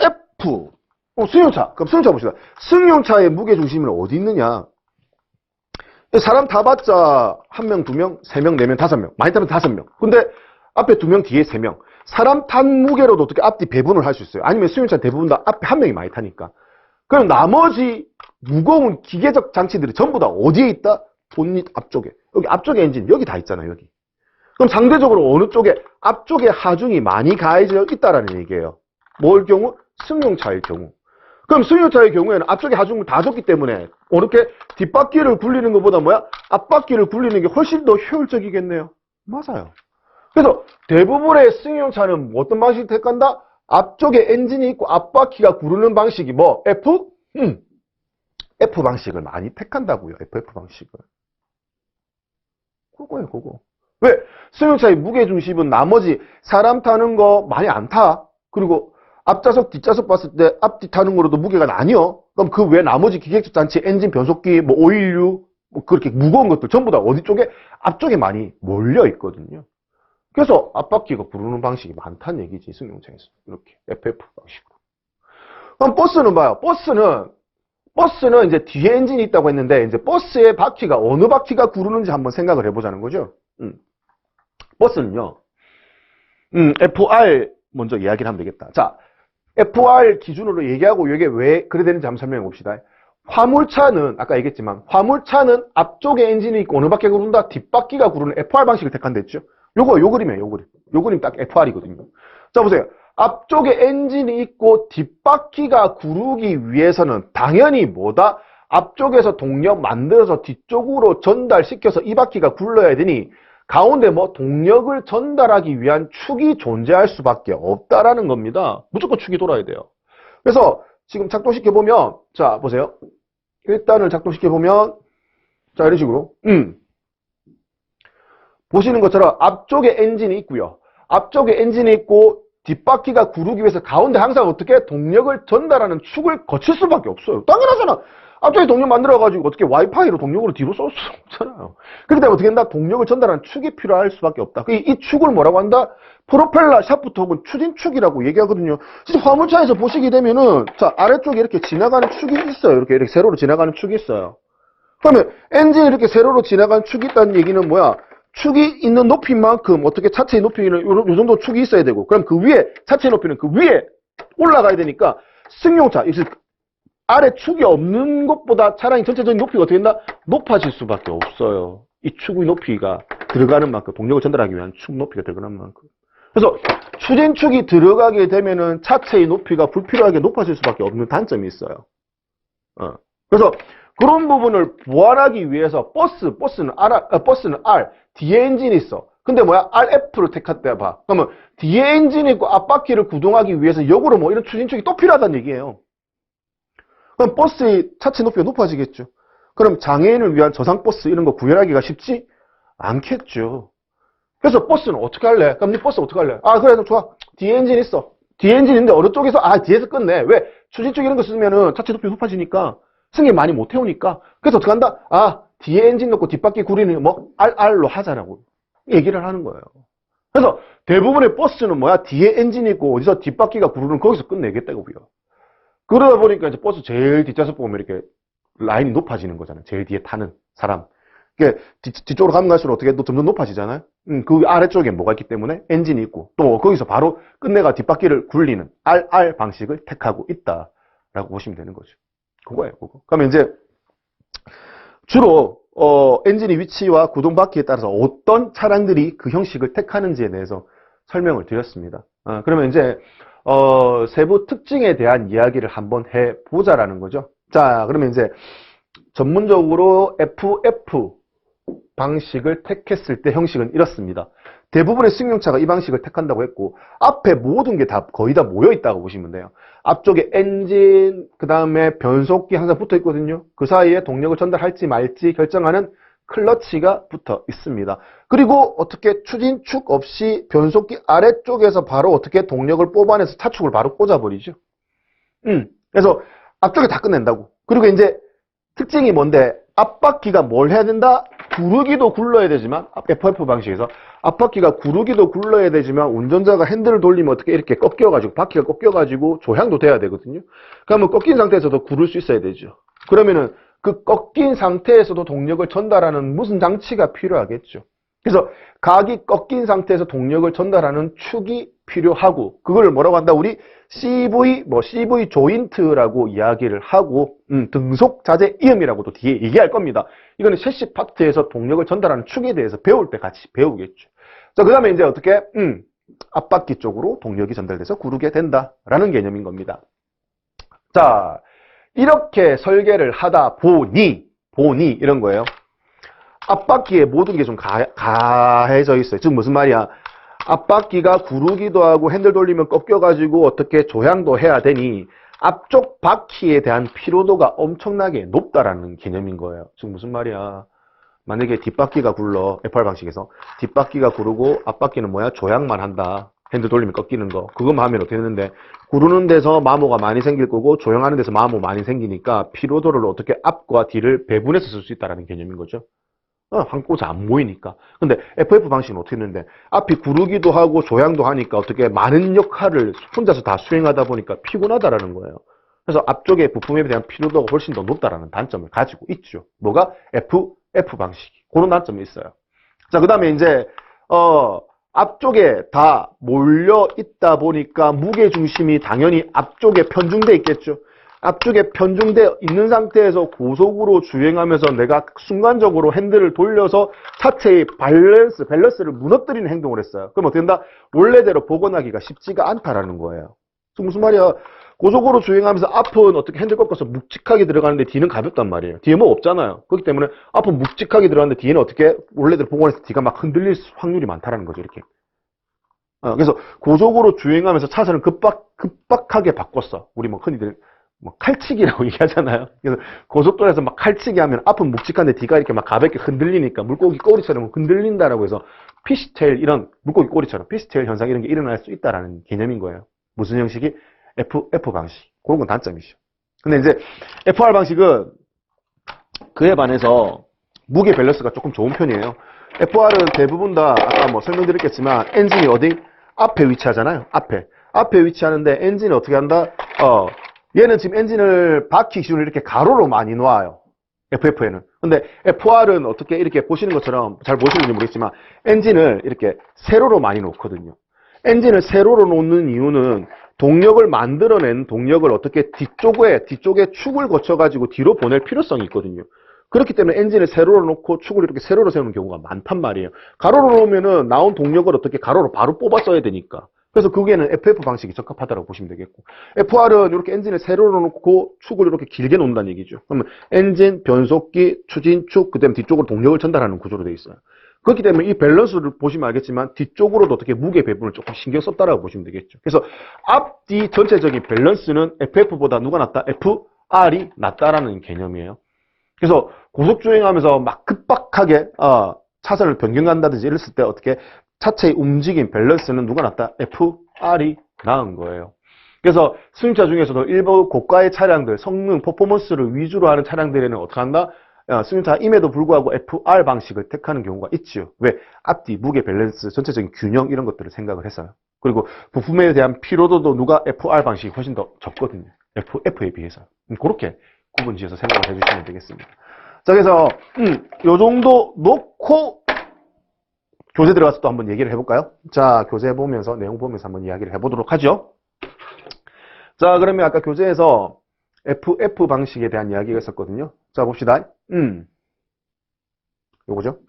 F. 어, 승용차. 그럼 승용차 봅시다. 승용차의 무게 중심은 어디 있느냐? 사람 다 봤자 한 명, 두 명, 세 명, 네 명, 다섯 명. 많이 타면 다섯 명. 근데 앞에 두 명, 뒤에 세 명. 사람 탄 무게로도 어떻게 앞뒤 배분을 할 수 있어요. 아니면 수용차 대부분 다 앞에 한 명이 많이 타니까. 그럼 나머지 무거운 기계적 장치들이 전부 다 어디에 있다? 본닛 앞쪽에. 여기 앞쪽에 엔진 여기 다 있잖아요. 여기. 그럼 상대적으로 어느 쪽에 앞쪽에 하중이 많이 가해져 있다라는 얘기예요. 뭘 경우? 승용차의 경우. 그럼 승용차의 경우에는 앞쪽에 하중을 다 줬기 때문에 이렇게 뒷바퀴를 굴리는 것보다 뭐야? 앞바퀴를 굴리는 게 훨씬 더 효율적이겠네요. 맞아요. 그래서 대부분의 승용차는 뭐 어떤 방식을 택한다? 앞쪽에 엔진이 있고 앞바퀴가 구르는 방식이 뭐? F? 음. F 방식을 많이 택한다고요. FF 방식을. 그거예요, 그거. 왜? 승용차의 무게중심은 나머지 사람 타는 거 많이 안 타. 그리고 앞좌석, 뒷좌석 봤을 때 앞뒤 타는 거로도 무게가 나뉘어. 그럼 그 외 나머지 기계적 장치, 엔진, 변속기, 뭐 오일류, 뭐 그렇게 무거운 것들 전부 다 어디 쪽에? 앞쪽에 많이 몰려 있거든요. 그래서 앞바퀴가 구르는 방식이 많다는 얘기지, 승용차에서. 이렇게. FF 방식으로. 그럼 버스는 봐요. 버스는, 버스는 이제 뒤에 엔진이 있다고 했는데, 이제 버스의 바퀴가 어느 바퀴가 구르는지 한번 생각을 해보자는 거죠. 음. 버스는요, 음, FR 먼저 이야기를 하면 되겠다. 자, FR 기준으로 얘기하고 이게 왜 그래 되는지 한번 설명해 봅시다. 화물차는 아까 얘기했지만 화물차는 앞쪽에 엔진이 있고 어느 바퀴가 구른다 뒷바퀴가 구르는 FR 방식을 택한다 했죠. 요거 요 그림이에요. 요 그림. 요 그림 딱 FR이거든요. 자 보세요. 앞쪽에 엔진이 있고 뒷바퀴가 구르기 위해서는 당연히 뭐다? 앞쪽에서 동력 만들어서 뒤쪽으로 전달시켜서 이 바퀴가 굴러야 되니 가운데 뭐 동력을 전달하기 위한 축이 존재할 수밖에 없다라는 겁니다. 무조건 축이 돌아야 돼요. 그래서 지금 작동시켜 보면 자 보세요. 일단을 작동시켜 보면 자 이런 식으로 음 보시는 것처럼 앞쪽에 엔진이 있고요. 앞쪽에 엔진이 있고 뒷바퀴가 구르기 위해서 가운데 항상 어떻게 동력을 전달하는 축을 거칠 수밖에 없어요. 당연하잖아. 앞쪽에 동력 만들어가지고 어떻게 와이파이로 동력으로 뒤로 쏠 수 없잖아요. 때문에 어떻게 한다? 동력을 전달하는 축이 필요할 수밖에 없다. 이, 이 축을 뭐라고 한다? 프로펠러 샤프트 혹은 추진축이라고 얘기하거든요. 진짜 화물차에서 보시게 되면은 자 아래쪽에 이렇게 지나가는 축이 있어요. 이렇게 이렇게 세로로 지나가는 축이 있어요. 그러면 엔진이 이렇게 세로로 지나가는 축이 있다는 얘기는 뭐야? 축이 있는 높이만큼 어떻게 차체의 높이는 요, 요 정도 축이 있어야 되고 그럼 그 위에 차체 높이는 그 위에 올라가야 되니까 승용차 이 아래 축이 없는 것보다 차량이 전체적인 높이가 어떻게 된다? 높아질 수밖에 없어요. 이 축의 높이가 들어가는 만큼 동력을 전달하기 위한 축 높이가 들어가는 만큼. 그래서 추진축이 들어가게 되면은 차체의 높이가 불필요하게 높아질 수밖에 없는 단점이 있어요. 어. 그래서 그런 부분을 보완하기 위해서 버스, 버스는 R, 아, 버스는 R, 뒤에 엔진이 있어. 근데 뭐야? RF를 택했다 봐. 그러면 뒤에 엔진이 있고 앞바퀴를 구동하기 위해서 역으로 뭐 이런 추진축이 또 필요하다는 얘기예요. 그럼 버스의 차체 높이가 높아지겠죠. 그럼 장애인을 위한 저상버스 이런 거 구현하기가 쉽지 않겠죠. 그래서 버스는 어떻게 할래? 그럼 네 버스 어떻게 할래? 아 그래 도 좋아. 뒤에 엔진 있어. 뒤에 엔진 있는데 어느 쪽에서 아 뒤에서 끝내. 왜? 추진축 이런 거 쓰면은 차체 높이 높아지니까 승객 많이 못 태우니까 그래서 어떻게 한다? 아 뒤에 엔진 넣고 뒷바퀴 구리는 뭐 RR로 하자라고 얘기를 하는 거예요. 그래서 대부분의 버스는 뭐야? 뒤에 엔진이 있고 어디서 뒷바퀴가 구르는 거기서 끝내겠다고요. 그러다 보니까 이제 버스 제일 뒷좌석 보면 이렇게 라인이 높아지는 거잖아요. 제일 뒤에 타는 사람. 이게 뒤, 뒤쪽으로 가면 갈수록 어떻게 또 점점 높아지잖아요. 음, 그 아래쪽에 뭐가 있기 때문에 엔진이 있고 또 거기서 바로 끝내가 뒷바퀴를 굴리는 RR 방식을 택하고 있다라고 보시면 되는 거죠. 그거예요, 그거. 그러면 이제 주로 어, 엔진의 위치와 구동 바퀴에 따라서 어떤 차량들이 그 형식을 택하는지에 대해서 설명을 드렸습니다. 어, 그러면 이제 어, 세부 특징에 대한 이야기를 한번 해보자라는 거죠. 자, 그러면 이제 전문적으로 FF 방식을 택했을 때 형식은 이렇습니다. 대부분의 승용차가 이 방식을 택한다고 했고 앞에 모든 게 다 거의 다 모여 있다고 보시면 돼요. 앞쪽에 엔진, 그 다음에 변속기 항상 붙어 있거든요. 그 사이에 동력을 전달할지 말지 결정하는 클러치가 붙어 있습니다. 그리고 어떻게 추진축 없이 변속기 아래쪽에서 바로 어떻게 동력을 뽑아내서 차축을 바로 꽂아버리죠. 음, 그래서 앞쪽에 다 끝낸다고. 그리고 이제 특징이 뭔데 앞바퀴가 뭘 해야 된다? 구르기도 굴러야 되지만 FF 방식에서 앞바퀴가 구르기도 굴러야 되지만 운전자가 핸들을 돌리면 어떻게 이렇게 꺾여가지고 바퀴가 꺾여가지고 조향도 돼야 되거든요. 그러면 꺾인 상태에서도 구를 수 있어야 되죠. 그러면은 그 꺾인 상태에서도 동력을 전달하는 무슨 장치가 필요하겠죠. 그래서 각이 꺾인 상태에서 동력을 전달하는 축이 필요하고 그걸 뭐라고 한다? 우리 CV 뭐 CV 조인트라고 이야기를 하고 음, 등속 자재 이음이라고도 뒤에 얘기할 겁니다. 이거는 셰시 파트에서 동력을 전달하는 축에 대해서 배울 때 같이 배우겠죠. 자, 그 다음에 이제 어떻게 음, 앞바퀴 쪽으로 동력이 전달돼서 구르게 된다라는 개념인 겁니다. 자, 이렇게 설계를 하다 보니 보니 이런 거예요. 앞바퀴에 모든 게 좀 가해져 있어요. 즉 무슨 말이야? 앞바퀴가 구르기도 하고 핸들 돌리면 꺾여가지고 어떻게 조향도 해야 되니 앞쪽 바퀴에 대한 피로도가 엄청나게 높다라는 개념인 거예요. 즉 무슨 말이야? 만약에 뒷바퀴가 굴러 F8 방식에서 뒷바퀴가 구르고 앞바퀴는 뭐야? 조향만 한다. 핸들 돌리면 꺾이는 거. 그것만 하면 어떻게 되는데 구르는 데서 마모가 많이 생길 거고 조향하는 데서 마모 많이 생기니까 피로도를 어떻게 앞과 뒤를 배분해서 쓸 수 있다라는 개념인 거죠. 어, 한 곳에 안 모이니까. 근데 FF 방식은 어떻게 했는데 앞이 구르기도 하고 조향도 하니까 어떻게 많은 역할을 혼자서 다 수행하다 보니까 피곤하다라는 거예요. 그래서 앞쪽에 부품에 대한 피로도가 훨씬 더 높다라는 단점을 가지고 있죠. 뭐가 FF 방식이. 그런 단점이 있어요. 자, 그 다음에 이제, 어, 앞쪽에 다 몰려 있다 보니까 무게 중심이 당연히 앞쪽에 편중돼 있겠죠. 앞쪽에 편중돼 있는 상태에서 고속으로 주행하면서 내가 순간적으로 핸들을 돌려서 차체의 밸런스, 밸런스를 무너뜨리는 행동을 했어요. 그럼 어떻게 된다? 원래대로 복원하기가 쉽지가 않다라는 거예요. 무슨 말이야? 고속으로 주행하면서 앞은 어떻게 핸들 꺾어서 묵직하게 들어가는데 뒤는 가볍단 말이에요. 뒤에 뭐 없잖아요. 그렇기 때문에 앞은 묵직하게 들어가는데 뒤에는 어떻게 원래대로 복원해서 뒤가 막 흔들릴 확률이 많다라는 거죠. 이렇게. 어, 그래서 고속으로 주행하면서 차선을 급박, 급박하게 바꿨어. 우리 뭐 흔히들 뭐 칼치기라고 얘기하잖아요. 그래서 고속도로에서 막 칼치기 하면 앞은 묵직한데 뒤가 이렇게 막 가볍게 흔들리니까 물고기 꼬리처럼 흔들린다라고 해서 피시테일 이런 물고기 꼬리처럼 피시테일 현상 이런 게 일어날 수 있다라는 개념인 거예요. 무슨 형식이? F, F 방식. 그런 건 단점이죠. 근데 이제 FR 방식은 그에 반해서 무게 밸런스가 조금 좋은 편이에요. FR은 대부분 다 아까 뭐 설명드렸겠지만 엔진이 어디? 앞에 위치하잖아요. 앞에. 앞에 위치하는데 엔진이 어떻게 한다? 어, 얘는 지금 엔진을 바퀴 기준으로 이렇게 가로로 많이 놓아요. FF에는. 근데 FR은 어떻게 이렇게 보시는 것처럼 잘 보시는지 모르겠지만 엔진을 이렇게 세로로 많이 놓거든요. 엔진을 세로로 놓는 이유는 동력을 만들어낸 동력을 어떻게 뒤쪽에 뒤쪽에 축을 거쳐가지고 뒤로 보낼 필요성이 있거든요. 그렇기 때문에 엔진을 세로로 놓고 축을 이렇게 세로로 세우는 경우가 많단 말이에요. 가로로 놓으면은 나온 동력을 어떻게 가로로 바로 뽑아 써야 되니까. 그래서 그게는 FF 방식이 적합하다고 보시면 되겠고 FR은 이렇게 엔진을 세로로 놓고 축을 이렇게 길게 놓는다는 얘기죠. 그러면 엔진, 변속기, 추진축, 그 다음에 뒤쪽으로 동력을 전달하는 구조로 되어 있어요. 그렇기 때문에 이 밸런스를 보시면 알겠지만 뒤쪽으로도 어떻게 무게 배분을 조금 신경 썼다라고 보시면 되겠죠. 그래서 앞뒤 전체적인 밸런스는 FF보다 누가 낫다? FR이 낫다라는 개념이에요. 그래서 고속주행하면서 막 급박하게 어, 차선을 변경한다든지 이랬을 때 어떻게 차체의 움직임 밸런스는 누가 낫다? FR이 나은 거예요. 그래서 승용차 중에서도 일부 고가의 차량들, 성능, 퍼포먼스를 위주로 하는 차량들에는 어떻게 한다? 어, 승용차임에도 불구하고 FR 방식을 택하는 경우가 있지요. 왜? 앞뒤, 무게 밸런스, 전체적인 균형 이런 것들을 생각을 해서요. 그리고 부품에 대한 피로도도 누가 FR 방식이 훨씬 더 적거든요. FF에 비해서. 음, 그렇게 구분 지어서 생각을 해주시면 되겠습니다. 자, 그래서 음, 요 정도 놓고 교재 들어가서 또 한번 얘기를 해볼까요? 자, 교재 보면서, 내용 보면서 한번 이야기를 해보도록 하죠. 자, 그러면 아까 교재에서 FF 방식에 대한 이야기가 있었거든요. 자, 봅시다. 음. 요거죠.